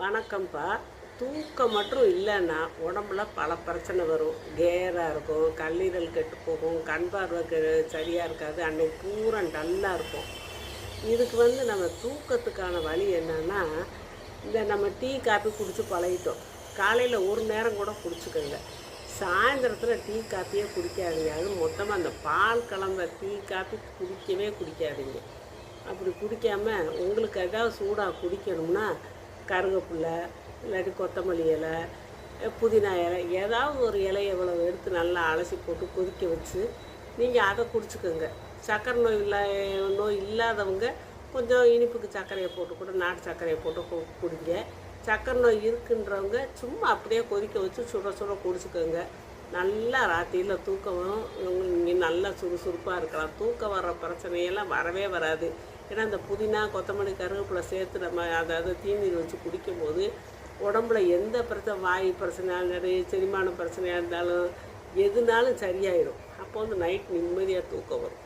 வணக்கம்ப்பா தூக்கம் மட்டும் இல்லைன்னா உடம்புல பல பிரச்சனை வரும். கேராக இருக்கும் கல்லீரல் கெட்டு போகும் கண் பார்வை சரியாக இருக்காது. அன்னைக்கு பூரா டல்லாக இருக்கும் இதுக்கு வந்து நம்ம தூக்கத்துக்கான வழி என்னன்னா இந்த நம்ம டீ காப்பி குடித்து பழகிட்டோம். காலையில் ஒரு நேரம் கூட குடிச்சுக்கோங்க. சாயந்தரத்தில் டீ காப்பியே குடிக்காதீங்க. அது மொத்தமாக அந்த பால் கலந்த டீ காப்பி குடிக்கவே குடிக்காதீங்க. அப்படி குடிக்காமல் உங்களுக்கு ஏதாவது சூடாக குடிக்கணும்னா கருவேப்பிலை இல்லாட்டி கொத்தமல்லி இலை புதினா இலை ஏதாவது ஒரு இலை எவ்வளோ எடுத்து நல்லா அலசி போட்டு கொதிக்க வச்சு நீங்கள் அதை குடிச்சுக்கோங்க. சக்கரை நோய் இல்லா நோய் இல்லாதவங்க கொஞ்சம் இனிப்புக்கு சர்க்கரையை போட்டு கூட நாட்டு சர்க்கரையை போட்டு கு- குடிங்க. சக்கரை நோய் இருக்குன்றவங்க சும்மா அப்படியே கொதிக்க வச்சு சுட சுட குடிச்சுக்கோங்க. நல்லா ராத்திரியில் தூக்கம் இங்கே நீங்கள் நல்லா சுறுசுறுப்பாக இருக்கலாம். தூக்கம் வர்ற பிரச்சனையெல்லாம் வரவே வராது. ஏன்னா அந்த புதினா கொத்தமல்லி கருவேப்பிலை சேர்த்து நம்ம அதாவது தீநீர் வச்சு குடிக்கும்போது உடம்புல எந்த பிரச்சனை வாய் பிரச்சனையாக இருந்தாலும் செரிமான பிரச்சனையாக இருந்தாலும் எதுனாலும் சரியாயிடும் அப்போ வந்து நைட் நிம்மதியாக தூக்கம் வரும்.